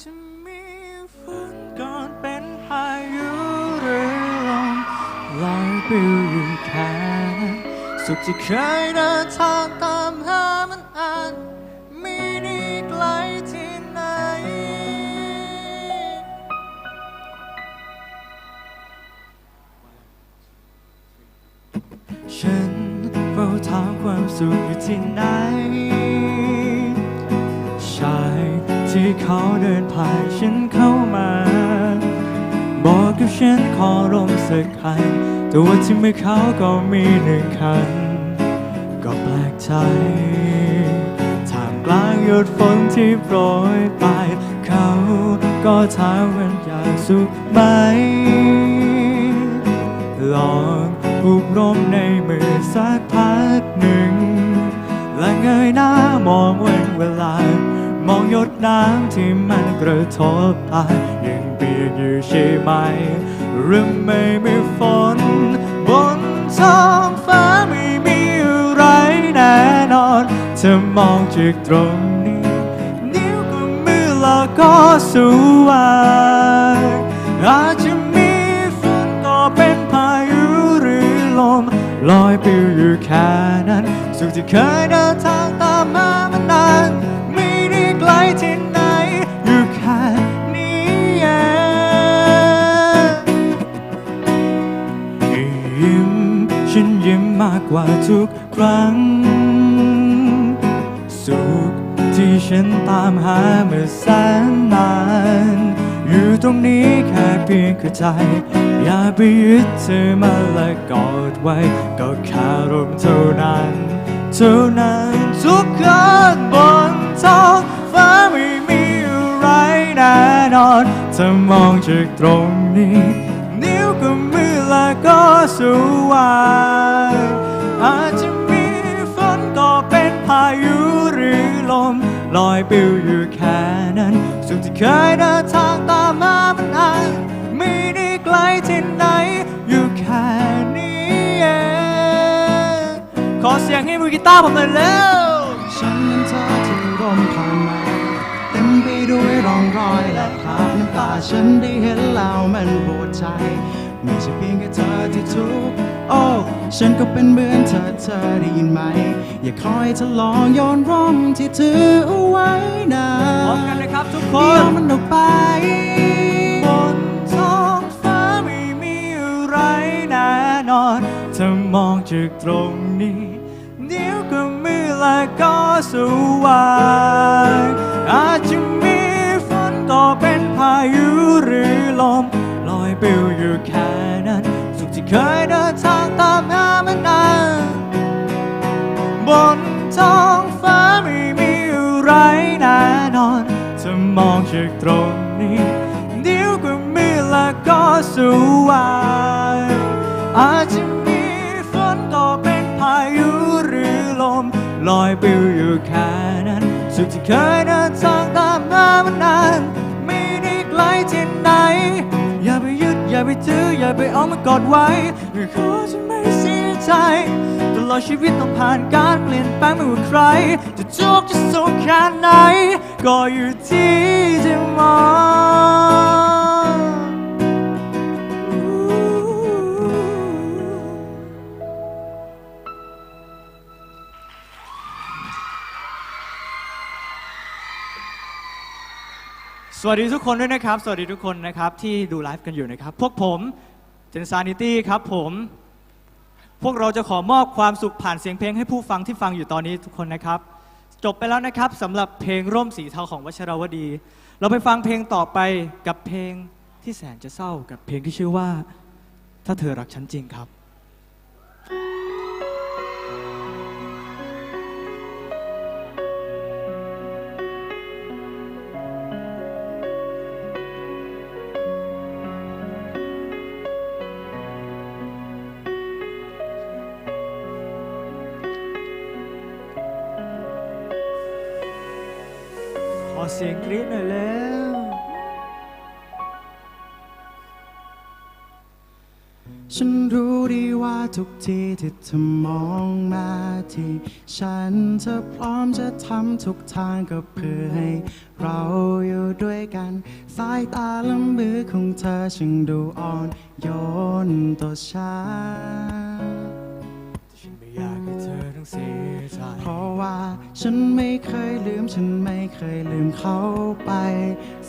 จะมีฝนก่อนเป็นพายุหรือลมลอยปลิวอยู่แค่นั้นสุขที่เคยเดินทางตามหามันอาจไม่ได้ไกลที่ไหน ฉันเฝ้าถามความสุขอยู่ที่ไหน ชาย ที่เขาเดินผ่านฉันเข้ามา บอกกับฉันขอลมสักคันแต่ว่าที่ไมือเขาก็มีหนึ่งคัน ก็แปลกใจท่ามกลางหยดฝนที่โปรยปลายเขาก็ถามว่าอยากสุขไหม ลองผูกร่มในมือสักพักหนึ่ง และเงยหน้ามองวันเวลามองหยด น้ำที่มันกระทบตายังเปียกอยู่ใช่ไหมหรือไม่มีฝน บนท้องฟ้าไม่มีอะไรแน่นอนเธอมองจากตรงนี้ นิ้วกับมือล้วก็สว่างอาจจะมีฝนก็เป็นพายุหรือลมลอยปิวอยู่แค่นั้น สุขที่เคยเดินทางตามมามานาน ไกลที่ไหนอยู่แค่นี้เองยิ้มฉันยิ้มมากกว่าทุกครั้ง สุขที่ฉันตามหาเมื่อแสนนาน อยู่ตรงนี้แค่เพียงคือใจ อย่าไปยึดเธอมาและกอดไว้ ก็แค่ลมเท่านั้น เท่านั้นทุกคนบนท้อง นอนถ้ามองจากตรงนี้ นิ้วกับมือและก็สว่างอาจจะมีฝนก็เป็นพายุหรือลม ลอยปลิวอยู่แค่นั้น สุขที่เคยเดินทางตามมามันอาจไม่ได้ไกลที่ไหนอยู่แค่นี้เองขอเสียงให้มือกีตาร์ผมหน่อยเร็วฉันเห็นเธอที่ร่มผ่านมาเต็มไปด้วย รอยและคราบน้ำตาฉันได้เห็นแล้วมันปวดใจ ไม่ใช่เพียงแค่เธอที่ทุกข์โอ้ฉันก็เป็นเหมือนเธอเธอได้ยินไหม อย่าคอยทะลองโยนร่มที่ถือเอาไว้นะพร้อมกันนะครับทุกคโยนนมันออกไปบนท้องฟ้าไม่มีอะไรแน่นอนถ้ามองจากตรงนี้นิ้วกับมือและก็สว่างอาจจะมี พายุหรือลมลอยปลิวอยู่แค่นั้น สุขที่เคยเดินทางตามหามานานบนท้องฟ้าไม่มีอะไรแน่นอนถ้ามองจากตรงนี้นิ้วกับมือและก็สวางอาจจะมีฝนก็เป็นพายุหรือลมลอยปลิวอยู่แค่นั้น สุขที่เคยเดินทางตามมามานาน อย่าไปยึดอย่าไปถืออย่าไปเอามากอดไว้ขอจะไม่เสียใจตลอดชีวิตต้องผ่านการเปลี่ยนแปลงไม่ว่าใคร จะโชคจะสุขแค่ไหน ก็อยู่ที่จะมอง วัสดีทุกคนด้วยนะครับ สวัสดีทุกคนนะครับที่ดูไลฟ์กันอยู่นะครับ พวกผมเจนซานิตี้ครับผม พวกเราจะขอมอบความสุขผ่านเสียงเพลงให้ผู้ฟังที่ฟังอยู่ตอนนี้ทุกคนนะครับ จบไปแล้วนะครับสำหรับเพลงร่มสีเทาของวัชรวดี เราไปฟังเพลงต่อไปกับเพลงที่แสนจะเศร้ากับเพลงที่ชื่อว่า ถ้าเธอรักฉันจริงครับขอ เสียงกรี๊ดหน่อยแล้ว ฉันรู้ดีว่าทุกทีที่เธอมองมาที่ฉันเธอพร้อมจะทำทุกทางก็เพื่อให้เราอยู่ด้วยกัน สายตาและมือของเธอช่างดูอ่อนโยนต่อฉัน เธอต้องเสียใจเพราะว่าฉันไม่เคยลืม ฉันไม่เคยลืมเขาไป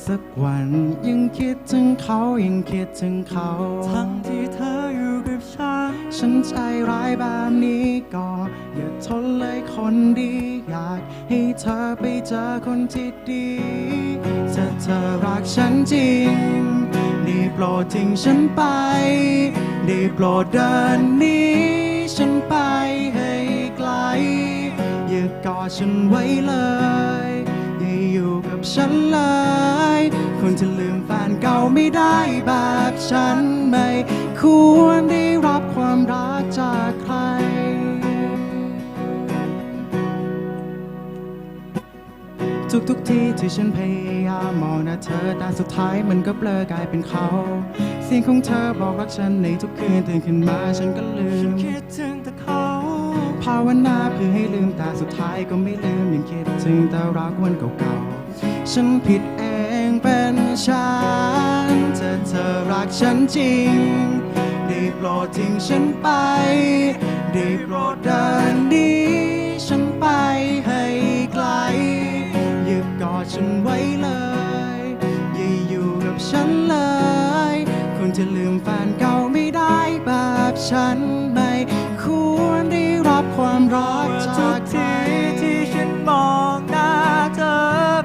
สักวันยังคิดถึงเขายังคิดถึงเขาทั้งที่เธออยู่กับฉัน ฉันใจร้ายแบบนี้ก็อย่าทนเลยคนดี อยากให้เธอไปเจอคนที่ดีถ้าเธอรักฉันจริงได้โปรดทิ้งฉันไปได้โปรดเดินหนี้ฉันไปให้ไกล อย่ากอดฉันไว้เลย อย่าอยู่กับฉันเลยคนจะลืมแฟนเก่าไม่ได้แบบฉันไม่ควรได้รับความรักจากใครทุกทุกที่ที่ฉันพยายามมองหน้าเธอแต่สุดท้ายมันก็เบลอกลายเป็นเขา เสียงของเธอบอกรักฉันในทุกคืนตื่นขึ้นมาฉันก็ลืมคิดถึงาภาวนาเพื่อให้ลืมแต่สุดท้ายก็ไม่ลืมยังคิดถึงแต่รักวันเก่าๆ ฉันผิดเองเป็นฉันถ้าเธอรักฉันจริง ได้โปรดทิ้งฉันไป ได้โปรดเดินหนีฉันไปให้ไกลอย่ากอดฉันไว้เลยอย่าอยู่กับฉันเลยคนจะลืมแฟนเก่าไม่ได้แบบฉัน ความรักทุจากกใครทีที่ฉันมองหน้าเธอ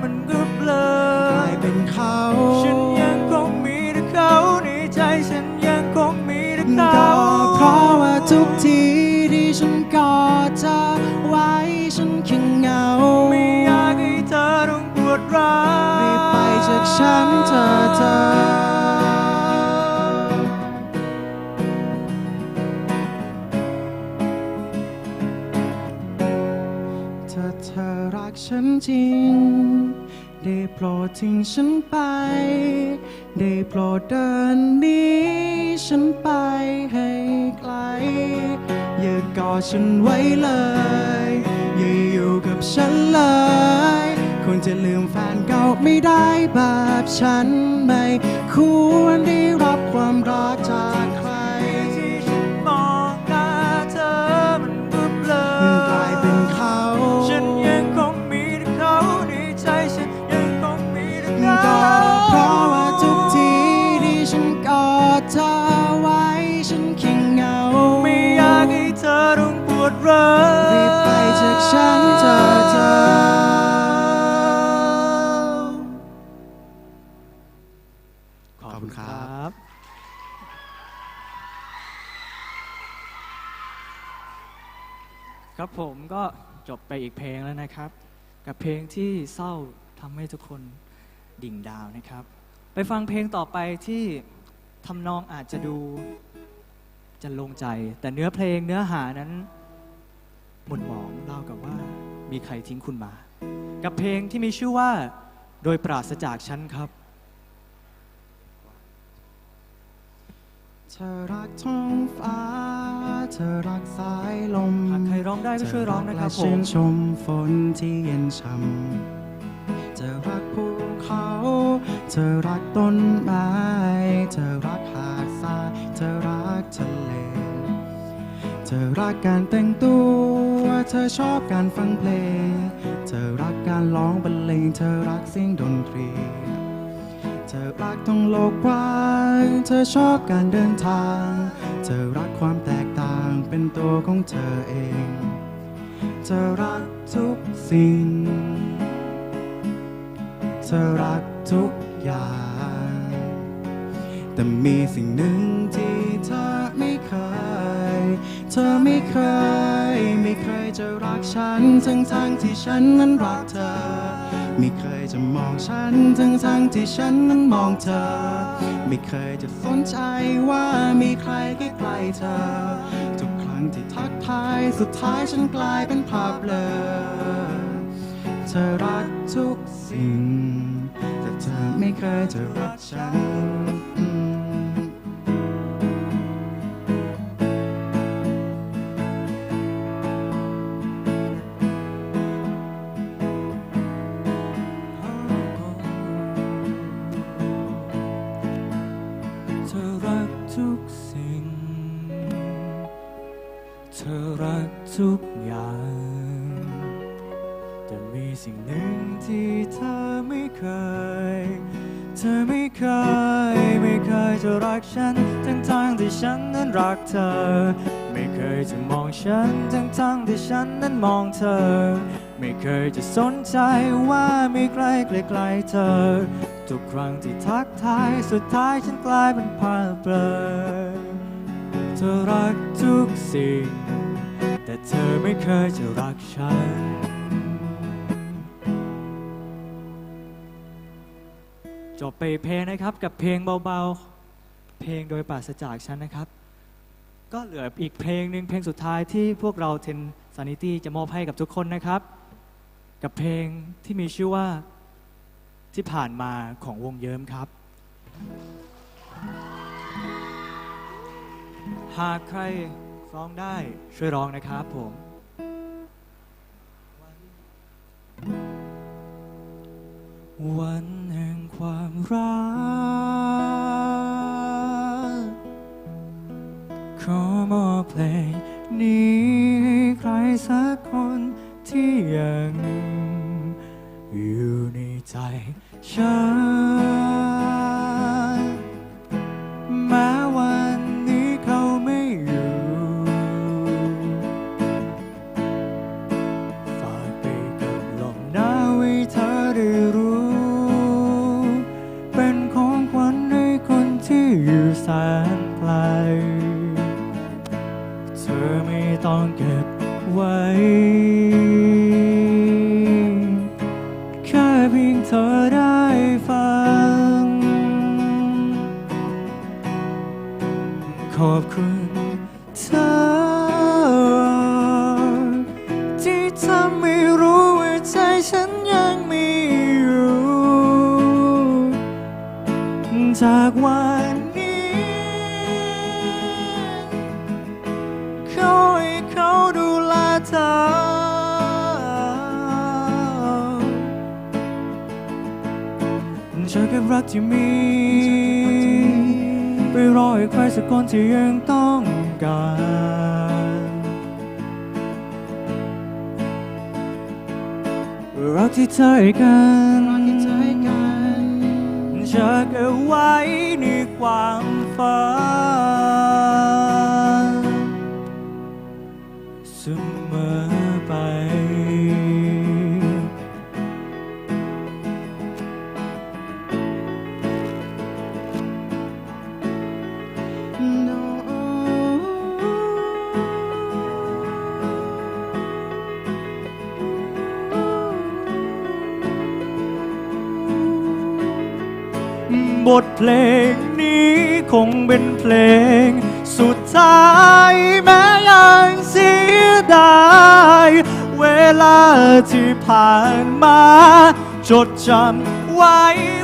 มันก็เบลอกลายเป็นเขาฉันยังคงมีแต่เขาในใจฉันยังคงมีแต่เขาก็เพราะว่าทุกทีที่ฉันกอดเธอไว้ฉันแค่เหงาไม่อยากให้เธอต้องปวดร้าวรีบไปจากฉันเธอเธอ จริง ได้โปรดทิ้งฉันไป ได้โปรดเดินนี้ฉันไปให้ไกล อย่ากอดฉันไว้เลย อย่าอยู่กับฉันเลย คนจะลืมแฟนเก่าไม่ได้แบบฉันไม่ควรได้รับความรักจาก ผมก็จบไปอีกเพลงแล้วนะครับ กับเพลงที่เศร้าทำให้ทุกคนดิ่งดาวนะครับ ไปฟังเพลงต่อไปที่ทำนองอาจจะดูจะลงใจ แต่เนื้อเพลงเนื้อหานั้นหมุนหมองเล่ากับว่ามีใครทิ้งคุณมา กับเพลงที่มีชื่อว่าโดยปราศจากฉันครับ เธอรักท้องฟ้า เธอรักสายลมหากใครร้องได้ก็ช่วยร้องนะครับเธผและชื่มนชมฝนที่เย็นช่ำเธอรักภูเขา เธอรักต้นไม้ เธอรักหาดทราย เธอรักทะเล เธอรักการแต่งตัว เธอชอบการฟังเพลง เธอรักการร้องบรรเลง เธอรักเสียงดนตรี เธอรักท้องโลกกว้างเธอชอบการเดินทาง เธอรักความแตกต่างเป็นตัวของเธอเอง เธอรักทุกสิ่ง เธอรักทุกอย่าง แต่มีสิ่งหนึ่งที่เธอไม่เคย เธอไม่เคย ไม่เคยจะรักฉันทั้งทางที่ฉันนั้นรักเธอ ไม่เคย จะมองฉันทั้งทั้งที่ฉันนั้นมองเธอ ไม่เคยจะสนใจว่ามีใครใกล้ๆเธอ ทุกครั้งที่ทักทายสุดท้ายฉันกลายเป็นภาพเลอเธอรักทุกสิ่ง แต่เธอไม่เคยจะรักฉัน ทุกอย่าง แต่มีสิ่งหนึ่งที่เธอไม่เคย เธอไม่เคย ไม่เคยจะรักฉัน ทั้งทางที่ฉันนั้นรักเธอ ไม่เคยจะมองฉัน ทั้งทางที่ฉันนั้นมองเธอ ไม่เคยจะสนใจว่ามีใครใกล้ๆเธอ ทุกครั้งที่ทักทายสุดท้ายฉันกลายเป็นภาพเบลอเธอรักทุกสิ่ง แต่เธอไม่เคยจะรักฉัน จบไปเพลงนะครับกับเพลงเบาๆ เพลงโดยปราศจากฉันนะครับ ก็เหลืออีกเพลงหนึ่งเพลงสุดท้ายที่พวกเราเทนซานิตี้จะมอบให้กับทุกคนนะครับ กับเพลงที่มีชื่อว่าที่ผ่านมาของวงเยิ้มครับ หากใคร ร้องได้ช่วยร้องนะครับผม วันแห่งความรักขอมอบเพลงนี้ เธอไม่ต้องเก็บไว้ เธอเก็บรักที่มี ไปรอให้ใครสักคนที่ยังต้องการรักที่เธอให้กันรักที่เธอให้กันจะเก็บไว้ในความฝัน บทเพลงนี้คงเป็นเพลง สุดท้ายแม้ยังเสียดายเวลาที่ผ่านมา จดจำไว้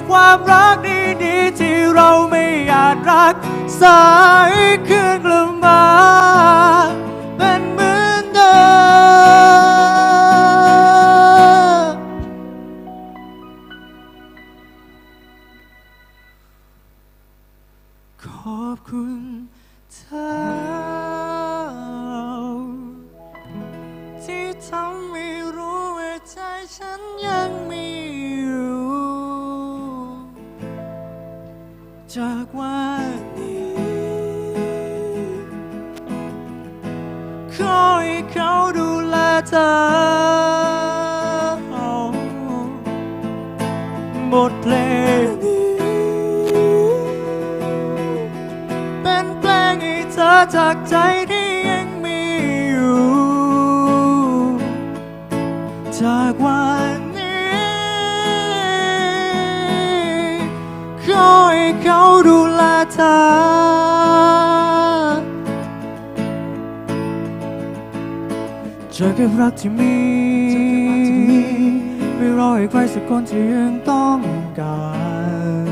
ความรักดีๆที่เราไม่อาจรักสายคืนกลับมา เธอบทเพลงนี้เป็นเพลงให้เธอจากใจที่ยังมีอยู่ จากวันนี้ขอให้เขาดูแลเธอ เจอกับรักที่มีไม่รอให้ใครสักคนที่ยังต้องการ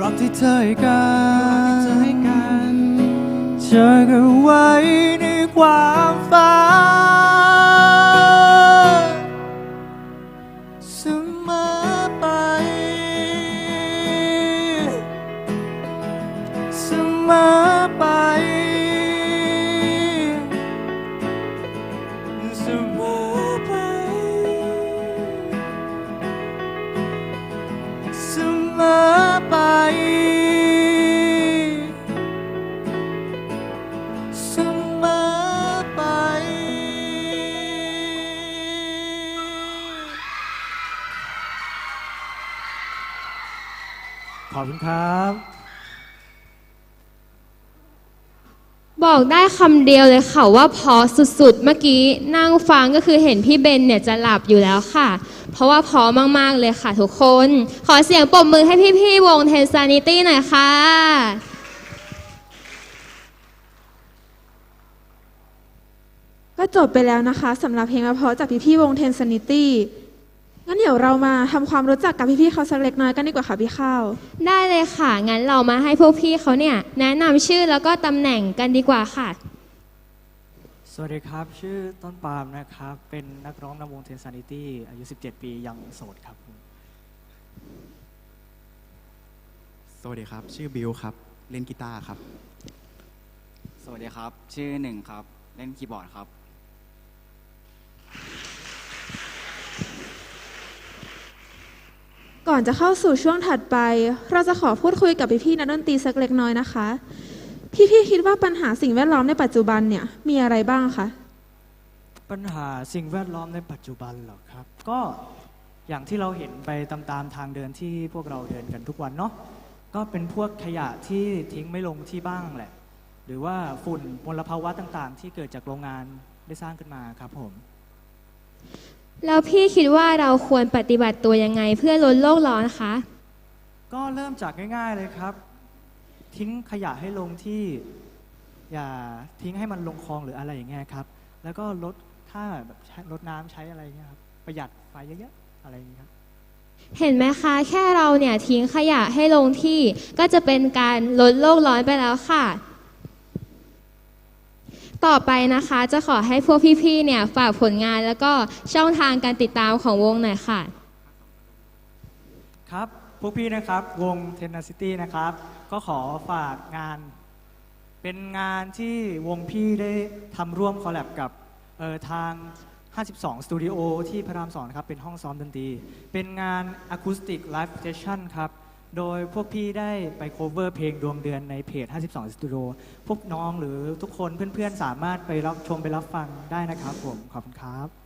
รักที่เธอให้กัเธอให้นกันเจอกันไว้ในความฝัน บอกได้คำเดียวเลยค่ะว่าพอสุดๆ เมื่อกี้นั่งฟังก็คือเห็นพี่เบนเนี่ยจะหลับอยู่แล้วค่ะ เพราะว่าพอมากๆเลยค่ะทุกคน ขอเสียงปรบมือให้พี่ๆวงเทนซานิตี้หน่อยค่ะก็จบไปแล้วนะคะสำหรับเพลงมาเพราะจากพี่ๆวง Tensanity งั้นเดี๋ยวเรามาทำความรู้จักกับพี่ๆเขาสักเล็กน้อยกันดีกว่าค่ะพี่ข้าว ได้เลยค่ะ งั้นเรามาให้พวกพี่เขาเนี่ย แนะนำชื่อแล้วก็ตำแหน่งกันดีกว่าค่ะ สวัสดีครับ ชื่อต้นปาล์มนะครับ เป็นนักร้องนำวงเทนซานิตี้อายุ 17 ปียังโสดครับสวัสดีครับ ชื่อบิวครับ เล่นกีตาร์ครับ สวัสดีครับ ชื่อหนึ่งครับ เล่นคีย์บอร์ดครับ ก่อนจะเข้าสู่ช่วงถัดไป เราจะขอพูดคุยกับพี่ๆนักดนตรีสักเล็กน้อยนะคะ พี่ๆคิดว่าปัญหาสิ่งแวดล้อมในปัจจุบันเนี่ยมีอะไรบ้างคะปัญหาสิ่งแวดล้อมในปัจจุบันเหรอครับ ก็อย่างที่เราเห็นไปตามๆทางเดินที่พวกเราเดินกันทุกวันเนาะก็เป็นพวกขยะที่ทิ้งไม่ลงที่บ้างแหละ หรือว่าฝุ่นมลภาวะต่างๆ ที่เกิดจากโรงงานได้สร้างขึ้นมาครับผม แล้วพี่คิดว่าเราควรปฏิบัติตัวยังไงเพื่อลดโลกร้อนคะ ก็เริ่มจากง่าย ๆเลยครับ ทิ้งขยะให้ลงที่ อย่าทิ้งให้มันลงคลองหรืออะไรอย่างเงี้ยครับ แล้วก็ลดถ้าแบบใช้ลดน้ำใช้อะไรเงี้ยครับประหยัดไฟเยอะๆอะไรอย่างเงี้ยครับ เห็นไหมคะ แค่เราเนี่ยทิ้งขยะให้ลงที่ ก็จะเป็นการลดโลกร้อนไปแล้วค่ะ ต่อไปนะคะจะขอให้พวกพี่ๆเนี่ยฝากผลงานแล้วก็ช่องทางการติดตามของวงหน่อยค่ะ ครับ พวกพี่นะครับวง Tenacity นะครับ ก็ขอฝากงาน เป็นงานที่วงพี่ได้ทำร่วมคอลแลบกับเอ่อทาง 52 สตูดิโอที่พระรามสองครับ เป็นห้องซ้อมดนตรี เป็นงานอะคูสติกไลฟ์เซสชั่นครับ โดยพวกพี่ได้ไปโคเวอร์เพลงดวงเดือนในเพจ 52 Studio พวกน้องหรือทุกคนเพื่อนๆ สามารถไปรับชมไปรับฟังได้นะครับผม ขอบคุณครับ